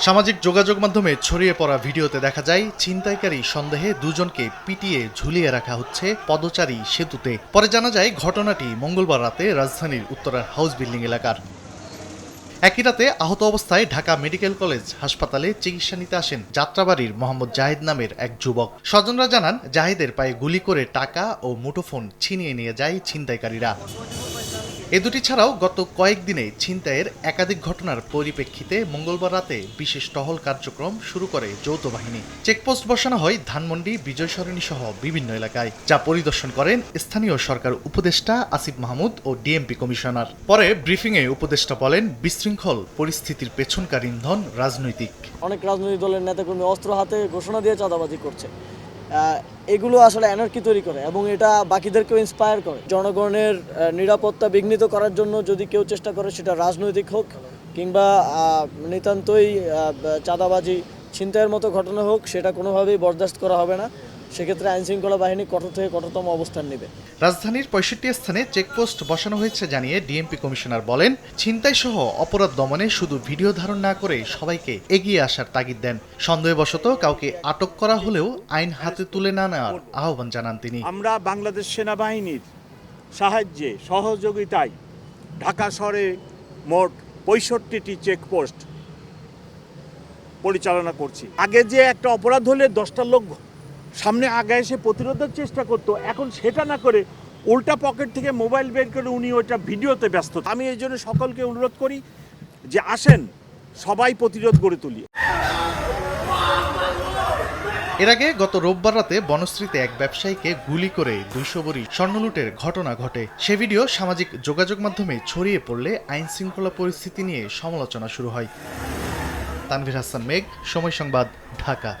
সামাজিক যোগাযোগ মাধ্যমে ছড়িয়ে পড়া ভিডিওতে দেখা যায়, ছিনতাইকারী সন্দেহে দুজনকে পিটিয়ে ঝুলিয়ে রাখা হচ্ছে পদচারী সেতুতে। পরে জানা যায়, ঘটনাটি মঙ্গলবার রাতে রাজধানীর উত্তরার হাউস বিল্ডিং এলাকার। একই রাতে আহত অবস্থায় ঢাকা মেডিকেল কলেজ হাসপাতালে চিকিৎসা নিতে আসেন যাত্রাবাড়ির মোহাম্মদ জাহিদ নামের এক যুবক। স্বজনরা জানান, জাহিদের পায়ে গুলি করে টাকা ও মুঠোফোন ছিনিয়ে নিয়ে যায় ছিনতাইকারীরা। এ দুটি ছাড়াও গত কয়েকদিনে ছিনতাইয়ের একাধিক ঘটনার পরিপ্রেক্ষিতে মঙ্গলবার রাতে বিশেষ টহল কার্যক্রম শুরু করে যৌথ বাহিনী। চেকপোস্ট বসানো হয় ধানমন্ডি বিজয় সরণি সহ বিভিন্ন এলাকায়, যা পরিদর্শন করেন স্থানীয় সরকার উপদেষ্টা আসিফ মাহমুদ ও ডিএমপি কমিশনার। পরে ব্রিফিংয়ে উপদেষ্টা বলেন, বিশৃঙ্খল পরিস্থিতির পেছনকার ইন্ধন রাজনৈতিক। অনেক রাজনৈতিক দলের নেতাকর্মী অস্ত্র হাতে ঘোষণা দিয়ে চাঁদাবাজি করছে। এগুলো আসলে এনার্কি তৈরি করে এবং এটা বাকিদেরকেও ইন্সপায়ার করে। জনগণের নিরাপত্তা বিঘ্নিত করার জন্য যদি কেউ চেষ্টা করে, সেটা রাজনৈতিক হোক কিংবা নিতান্তই চাঁদাবাজি, ছিনতাইয়ের মতো ঘটনা হোক, সেটা কোনোভাবেই বরদাস্ত করা হবে না। সেক্ষেত্রে আইনশৃঙ্খলা বাহিনী কঠোর থেকে কঠোরতম অবস্থান নেবে। রাজধানীর পঁয়ষট্টি স্থানে চেকপোস্ট বসানো হয়েছে জানিয়ে ডিএমপি কমিশনার বলেন ছিনতাই সহ অপরাধ দমনে শুধু ভিডিও ধারণ না করে সবাইকে এগিয়ে আসার তাগিদ দেন। সন্দেহবশত কাউকে আটক করা হলেও আইন হাতে তুলে না নেওয়ার আহ্বান জানান তিনি। আমরা বাংলাদেশ সেনাবাহিনীর সাহায্যে সহযোগিতায় ঢাকা শহরে মোট পঁয়ষট্টিটি চেকপোস্ট পরিচালনা করছি। আগে যে একটা অপরাধ হলে দশটা লোক সামনে আগে এসে প্রতিরোধের চেষ্টা করতো, এখন সেটা না করে উল্টা পকেট থেকে মোবাইল বের করে উনি ওইটা ভিডিওতে ব্যস্ত আমি এই জন্য সকলকে অনুরোধ করি যে আসেন, সবাই প্রতিরোধ গড়ে তুলি এর আগে গত রোববার রাতে বনশ্রীতে এক ব্যবসায়ীকে গুলি করে দুইশো বড়ি স্বর্ণলুটের ঘটনা ঘটে। সে ভিডিও সামাজিক যোগাযোগ মাধ্যমে ছড়িয়ে পড়লে আইন শৃঙ্খলা পরিস্থিতি নিয়ে সমালোচনা শুরু হয়। তানভীর হাসান মেঘ, সময় সংবাদ, ঢাকা।